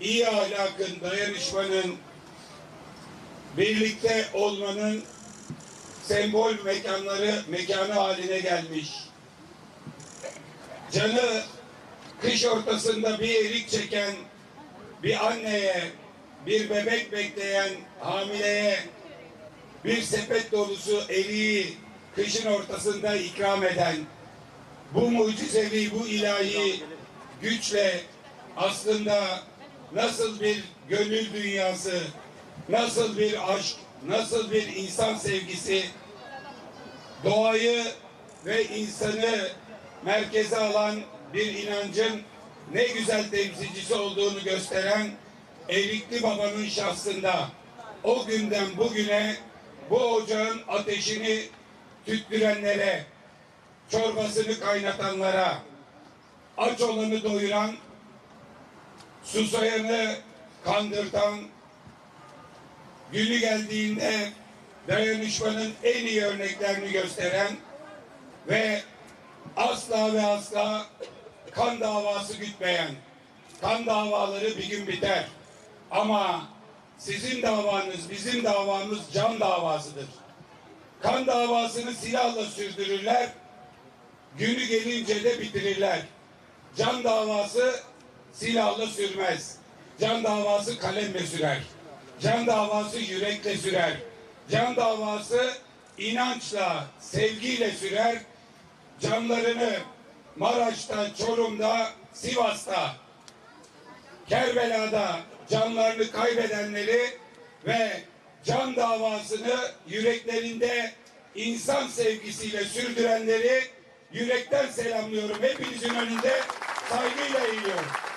iyi ahlakın, dayanışmanın, birlikte olmanın sembol mekanları, mekanı haline gelmiş. Canı kış ortasında bir erik çeken bir anneye, bir bebek bekleyen hamileye bir sepet dolusu eriği kışın ortasında ikram eden bu mucizevi, bu ilahi güçle aslında nasıl bir gönül dünyası, nasıl bir aşk, nasıl bir insan sevgisi doğayı ve insanı merkeze alan bir inancın ne güzel temsilcisi olduğunu gösteren Erikli Baba'nın şahsında o günden bugüne bu ocağın ateşini tüttürenlere, çorbasını kaynatanlara, aç olanı doyuran, susayanı kandırtan, günü geldiğinde dayanışmanın en iyi örneklerini gösteren ve asla ve asla kan davası gütmeyen, kan davaları bir gün biter. Ama sizin davanız, bizim davamız can davasıdır. Kan davasını silahla sürdürürler, günü gelince de bitirirler. Can davası silahla sürmez. Can davası kalemle sürer. Can davası yürekle sürer. Can davası inançla, sevgiyle sürer. Canlarını Maraş'ta, Çorum'da, Sivas'ta, Kerbela'da canlarını kaybedenleri ve can davasını yüreklerinde insan sevgisiyle sürdürenleri yürekten selamlıyorum. Hepinizin önünde saygıyla eğiliyorum.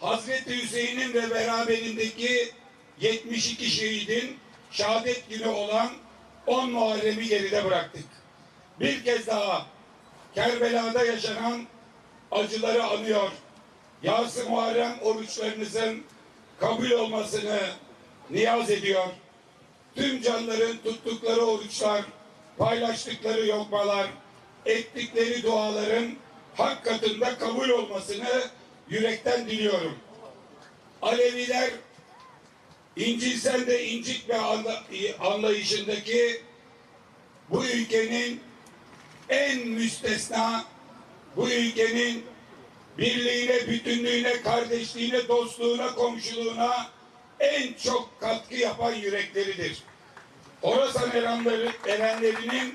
Hazreti Hüseyin'in ve beraberindeki 72 şehidin şehadet günü olan 10 Muharrem'i geride bıraktık. Bir kez daha Kerbela'da yaşanan acıları anıyor. Yas-ı Muharrem oruçlarınızın kabul olmasını niyaz ediyor. Tüm canların tuttukları oruçlar, paylaştıkları yokmalar, ettikleri duaların hak katında kabul olmasını yürekten diliyorum. Aleviler İncilsen de incitme anla- anlayışındaki bu ülkenin en müstesna, bu ülkenin birliğine, bütünlüğüne, kardeşliğine, dostluğuna, komşuluğuna en çok katkı yapan yürekleridir. Orasan erenleri, erenlerinin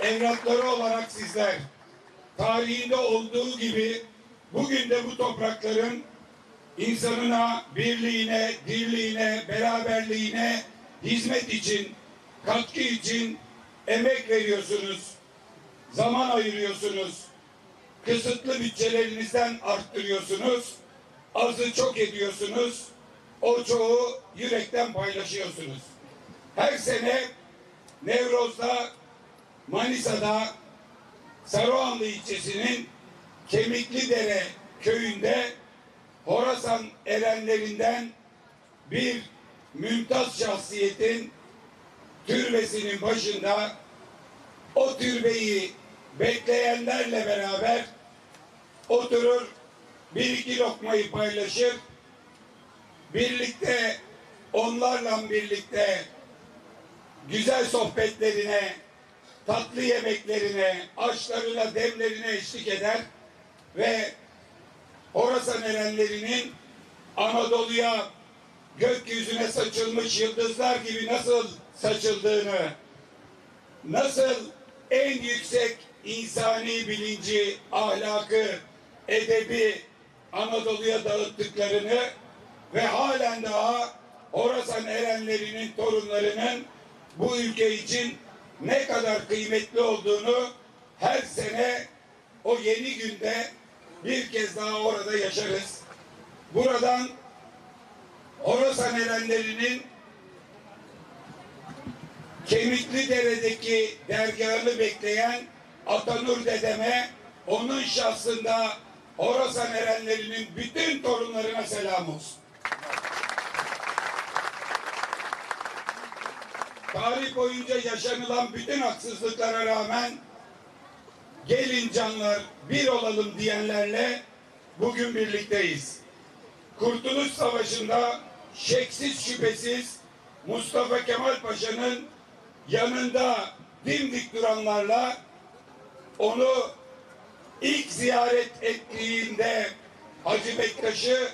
evlatları olarak sizler tarihinde olduğu gibi bugün de bu toprakların insanına, birliğine, dirliğine, beraberliğine hizmet için, katkı için emek veriyorsunuz. Zaman ayırıyorsunuz. Kısıtlı bütçelerinizden arttırıyorsunuz. Azı çok ediyorsunuz. O çoğu yürekten paylaşıyorsunuz. Her sene Nevroz'da, Manisa'da, Saruhanlı ilçesinin Kemikli köyünde Horasan erenlerinden bir mümtaz şahsiyetin türbesinin başında o türbeyi bekleyenlerle beraber oturur bir iki lokmayı paylaşır birlikte onlarla birlikte güzel sohbetlerine tatlı yemeklerine aşlarına demlerine eşlik eder ve Horasan erenlerinin Anadolu'ya gökyüzüne saçılmış yıldızlar gibi nasıl saçıldığını, nasıl en yüksek insani bilinci, ahlakı, edebi Anadolu'ya dağıttıklarını ve halen daha Horasan erenlerinin torunlarının bu ülke için ne kadar kıymetli olduğunu her sene o yeni günde bir kez daha orada yaşarız. Buradan Horasan erenlerinin Kemikli Dere'deki dergahını bekleyen Atanur dedeme onun şahsında Horasan erenlerinin bütün torunlarına selam olsun. Tarih boyunca yaşanılan bütün haksızlıklara rağmen gelin canlar bir olalım diyenlerle bugün birlikteyiz. Kurtuluş Savaşı'nda şeksiz şüphesiz Mustafa Kemal Paşa'nın yanında dimdik duranlarla onu ilk ziyaret ettiğinde Hacı Bektaş'ı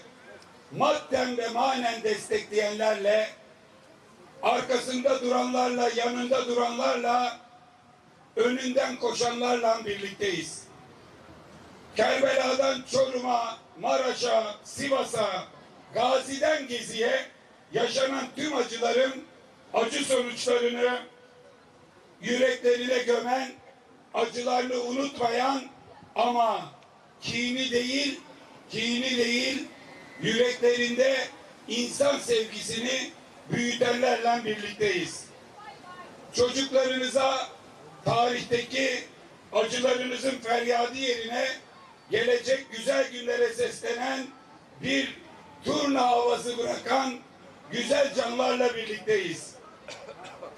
madden ve manen destekleyenlerle arkasında duranlarla, yanında duranlarla, önünden koşanlarla birlikteyiz. Kerbela'dan Çorum'a, Maraş'a, Sivas'a, Gazi'den Gezi'ye yaşanan tüm acıların acı sonuçlarını yüreklerine gömen, acılarını unutmayan ama kini değil, kini değil, yüreklerinde insan sevgisini büyütenlerle birlikteyiz. Çocuklarınıza tarihteki acılarınızın feryadı yerine gelecek güzel günlere seslenen bir turna havası bırakan güzel canlarla birlikteyiz.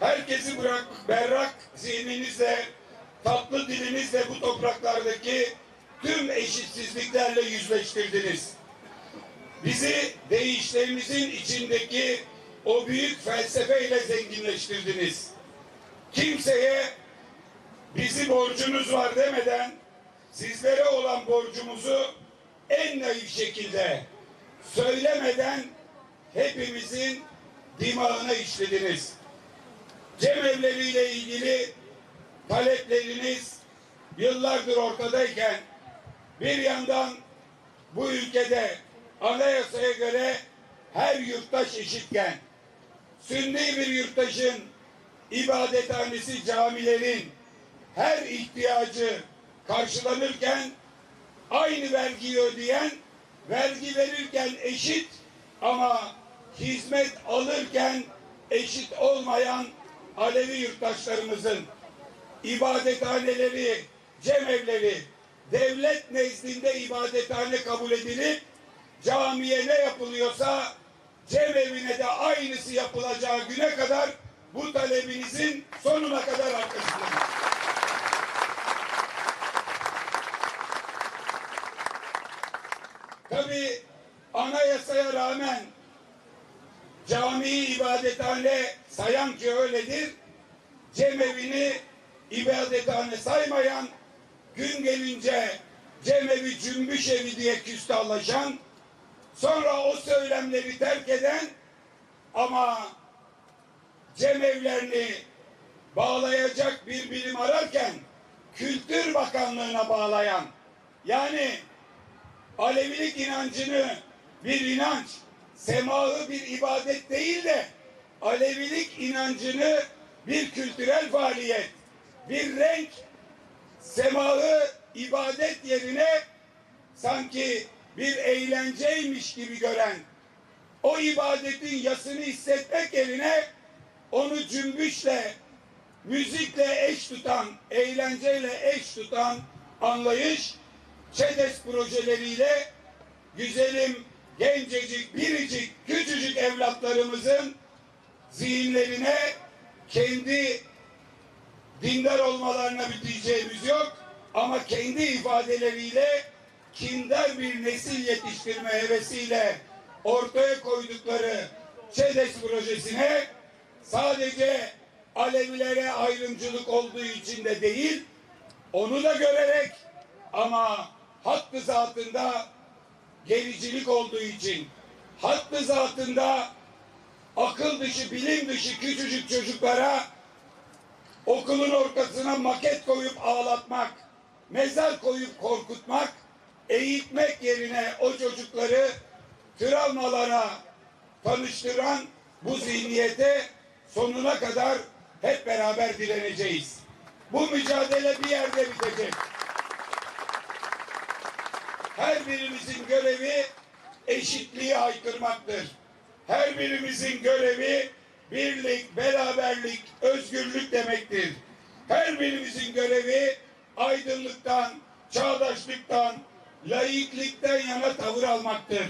Herkesi bırak, berrak zihninizle, tatlı dilinizle bu topraklardaki tüm eşitsizliklerle yüzleştirdiniz. Bizi değişlerimizin içindeki o büyük felsefeyle zenginleştirdiniz. Kimseye bizi borcunuz var demeden sizlere olan borcumuzu en naif şekilde söylemeden hepimizin dimağına işlediniz. Cemevleriyle ilgili talepleriniz yıllardır ortadayken bir yandan bu ülkede anayasaya göre her yurttaş eşitken sünni bir yurttaşın ibadethanesi camilerin her ihtiyacı karşılanırken aynı vergiyi ödeyen vergi verirken eşit ama hizmet alırken eşit olmayan Alevi yurttaşlarımızın ibadethaneleri, cemevleri devlet nezdinde ibadethane kabul edilip camiye ne yapılıyorsa cemevine de aynısı yapılacağı güne kadar bu talebinizin sonuna kadar arkasındayız. Tabi anayasaya rağmen camiyi ibadethane sayan ki öyledir. Cemevini ibadethane saymayan gün gelince cemevi cümbüş evi diye küstahlaşan sonra o söylemleri terk eden ama cemevlerini bağlayacak bir bilim ararken Kültür Bakanlığı'na bağlayan yani Alevilik inancını bir inanç, semahı bir ibadet değil de Alevilik inancını bir kültürel faaliyet, bir renk, semahı ibadet yerine sanki bir eğlenceymiş gibi gören, o ibadetin yasını hissetmek yerine onu cümbüşle, müzikle eş tutan, eğlenceyle eş tutan anlayış, ÇEDES projeleriyle güzelim, gencecik, biricik, küçücük evlatlarımızın zihinlerine kendi dindar olmalarına bir diyeceğimiz yok. Ama kendi ifadeleriyle kindar bir nesil yetiştirme hevesiyle ortaya koydukları ÇEDES projesine sadece Alevilere ayrımcılık olduğu için de değil, onu da görerek ama hakkı zatında gericilik olduğu için, hakkı zatında akıl dışı, bilim dışı küçücük çocuklara okulun ortasına maket koyup ağlatmak, mezar koyup korkutmak, eğitmek yerine o çocukları travmalara tanıştıran bu zihniyete sonuna kadar hep beraber direneceğiz. Bu mücadele bir yerde bitecek. Her birimizin görevi eşitliği haykırmaktır. Her birimizin görevi birlik, beraberlik, özgürlük demektir. Her birimizin görevi aydınlıktan, çağdaşlıktan, laiklikten yana tavır almaktır.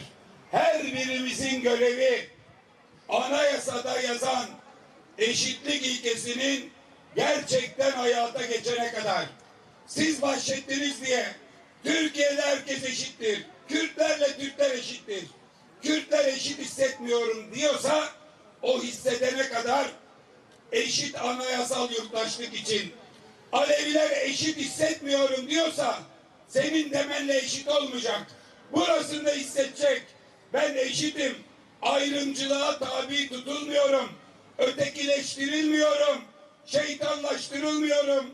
Her birimizin görevi anayasada yazan eşitlik ilkesinin gerçekten hayata geçene kadar siz bahşettiniz diye Türkiye'de herkes eşittir. Kürtlerle Türkler eşittir. Kürtler eşit hissetmiyorum diyorsa o hissedene kadar eşit anayasal yurttaşlık için Aleviler eşit hissetmiyorum diyorsa senin demenle eşit olmayacak. Burasında hissedecek. Ben eşitim. Ayrımcılığa tabi tutulmuyorum. Ötekileştirilmiyorum. Şeytanlaştırılmıyorum.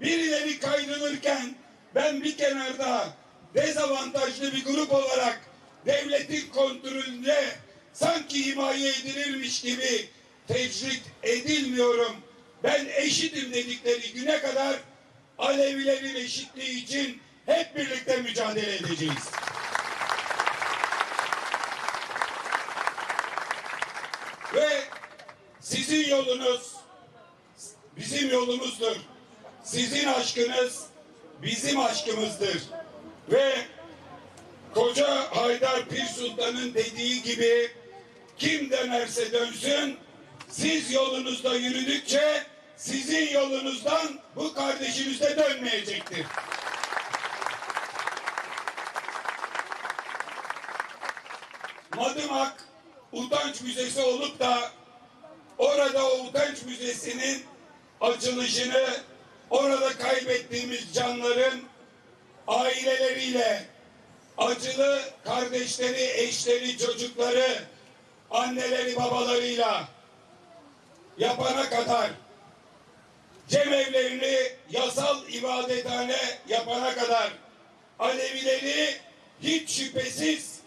Birileri kaydırırken ben bir kenarda dezavantajlı bir grup olarak kontrolünde sanki himaye edilirmiş gibi tecrit edilmiyorum. Ben eşitim dedikleri güne kadar Alevilerin eşitliği için hep birlikte mücadele edeceğiz. Ve sizin yolunuz bizim yolumuzdur. Sizin aşkınız bizim aşkımızdır. Ve koca Haydar Pir Sultan'ın dediği gibi kim dönerse dönsün siz yolunuzda yürüdükçe sizin yolunuzdan bu kardeşiniz de dönmeyecektir. Madımak Utanç Müzesi olup da orada o utanç müzesinin açılışını orada kaybettiğimiz canların aileleriyle acılı kardeşleri, eşleri, çocukları, anneleri, babalarıyla yapana kadar cemevlerini yasal ibadethane yapana kadar Alevileri hiç şüphesiz,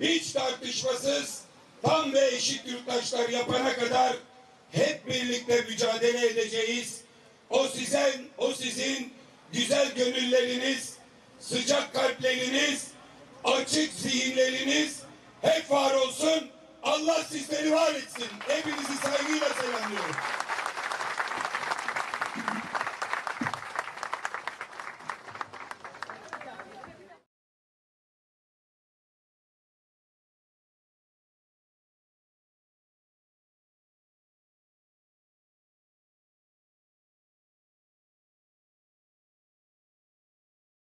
hiç tartışmasız tam ve eşit yurttaşlar yapana kadar hep birlikte mücadele edeceğiz. O sizin, o sizin güzel gönülleriniz, sıcak kalpleriniz, açık zihinleriniz hep var olsun. Allah sizleri var etsin. Hepinizi saygıyla selamlıyorum.